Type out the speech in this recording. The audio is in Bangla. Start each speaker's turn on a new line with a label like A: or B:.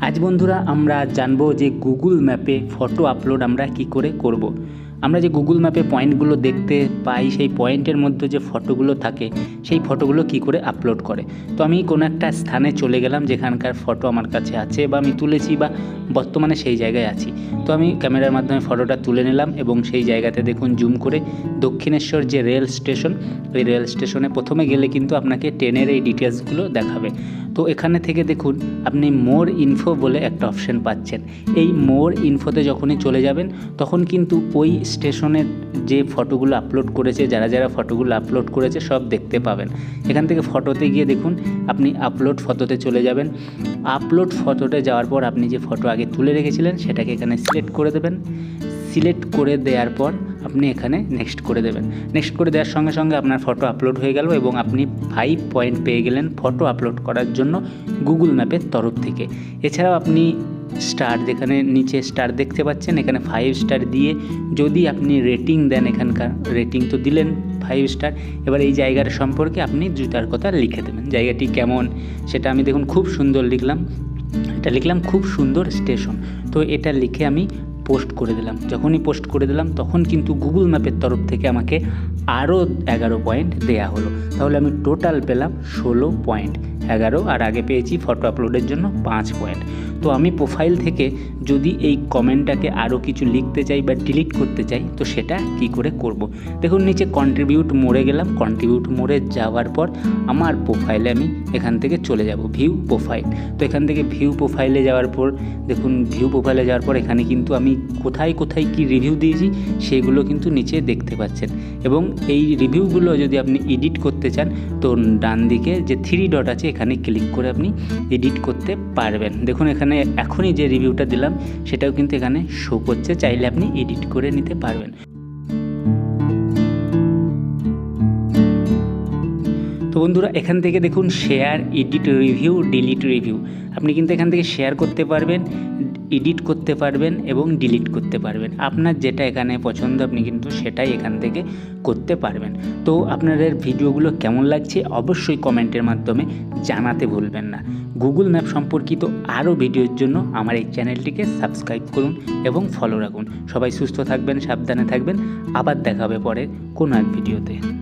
A: আজ বন্ধুরা আমরা জানব যে গুগল ম্যাপে ফটো আপলোড আমরা কি করে করব। আমরা যে গুগল ম্যাপে পয়েন্টগুলো দেখতে পাই, সেই পয়েন্টের মধ্যে যে ফটোগুলো থাকে, সেই ফটোগুলো কি করে আপলোড করে? তো আমি কোনো একটা স্থানে চলে গেলাম যেখানকার ফটো আমার কাছে আছে বা আমি তুলেছি বা বর্তমানে সেই জায়গায় আছি। তো আমি ক্যামেরার মাধ্যমে ফটোটা তুলে নিলাম এবং সেই জায়গাতে দেখুন জুম করে দক্ষিণেশ্বর যে রেল স্টেশন ওই রেল স্টেশনে প্রথমে গেলে কিন্তু আপনাকে ট্রেনের এই ডিটেলসগুলো দেখাবে। তো এখানে থেকে দেখুন, আপনি মোর ইনফো বলে একটা অপশন পাচ্ছেন। এই মোর ইনফোতে যখনই চলে যাবেন, তখন কিন্তু ওই স্টেশনের যে ফটোগুলো আপলোড করেছে, যারা যারা ফটোগুলো আপলোড করেছে, সব দেখতে পাবেন। এখান থেকে ফটোতে গিয়ে দেখুন, আপনি আপলোড ফটোতে চলে যাবেন। আপলোড ফটোতে যাওয়ার পর আপনি যে ফটো আগে তুলে রেখেছিলেন, সেটাকে এখানে সিলেক্ট করে দেবেন। সিলেক্ট করে দেওয়ার পর আপনি এখানে নেক্সট করে দেবেন। নেক্সট করে দেওয়ার সঙ্গে সঙ্গে আপনার ফটো আপলোড হয়ে গেল এবং আপনি ফাইভ পয়েন্ট পেয়ে গেলেন ফটো আপলোড করার জন্য গুগল ম্যাপের তরফ থেকে। এছাড়াও আপনি স্টার যেখানে নিচে স্টার দেখতে পাচ্ছেন, এখানে ফাইভ স্টার দিয়ে যদি আপনি রেটিং দেন এখানকার রেটিং তো দিলেন ফাইভ স্টার এবার এই জায়গার সম্পর্কে আপনি জুতার কথা লিখে দেবেন। জায়গাটি কেমন? সেটা আমি দেখুন, খুব সুন্দর লিখলাম। এটা লিখলাম খুব সুন্দর স্টেশন তো এটা লিখে আমি পোস্ট করে দিলাম। যখনই পোস্ট করে দিলাম, তখন কিন্তু গুগল ম্যাপের তরফ থেকে আমাকে আরও এগারো পয়েন্ট দেয়া হলো। তাহলে আমি টোটাল পেলাম ষোলো পয়েন্ট এগারো, আর আগে পেয়েছি ফটো আপলোডের জন্য পাঁচ পয়েন্ট তো আমি প্রোফাইল থেকে যদি এই কমেন্টটাকে আরও কিছু লিখতে চাই বা ডিলিট করতে চাই, তো সেটা কি করে করব। দেখুন, নিচে কন্ট্রিবিউট মোড়ে গেলাম। কন্ট্রিবিউট মোড়ে যাওয়ার পর আমার প্রোফাইলে আমি এখান থেকে চলে যাব ভিউ প্রোফাইল তো এখান থেকে ভিউ প্রোফাইলে যাওয়ার পর, দেখুন ভিউ প্রোফাইলে যাওয়ার পর এখানে কিন্তু আমি কোথায় কোথায় কি রিভিউ দিয়েছি, সেগুলো কিন্তু নিচে দেখতে পাচ্ছেন। এবং এই রিভিউগুলো যদি আপনি এডিট করতে চান, তো ডান দিকে যে থ্রি ডট আছে, এখানে ক্লিক করে আপনি এডিট করতে পারবেন। দেখুন, এখানে এখনই যে রিভিউটা দিলাম, সেটাও কিন্তু এখানে শো করছে। চাইলে আপনি এডিট করে নিতে পারবেন। তো বন্ধুরা, এখান থেকে দেখুন share edit review delete review আপনি কিন্তু এখান থেকে শেয়ার করতে পারবেন। এডিট করতে পারবেন এবং ডিলিট করতে পারবেন। আপনার যেটা এখানে পছন্দ, আপনি কিন্তু সেটাই এখান থেকে করতে পারবেন। তো আপনাদের ভিডিওগুলো কেমন লাগছে অবশ্যই কমেন্টের মাধ্যমে জানাতে ভুলবেন না। গুগল ম্যাপ সম্পর্কিত আরও ভিডিওর জন্য আমার এই চ্যানেলটিকে সাবস্ক্রাইব করুন এবং ফলো রাখুন। সবাই সুস্থ থাকবেন, সাবধানে থাকবেন। আবার দেখা হবে পরে কোনো এক ভিডিওতে।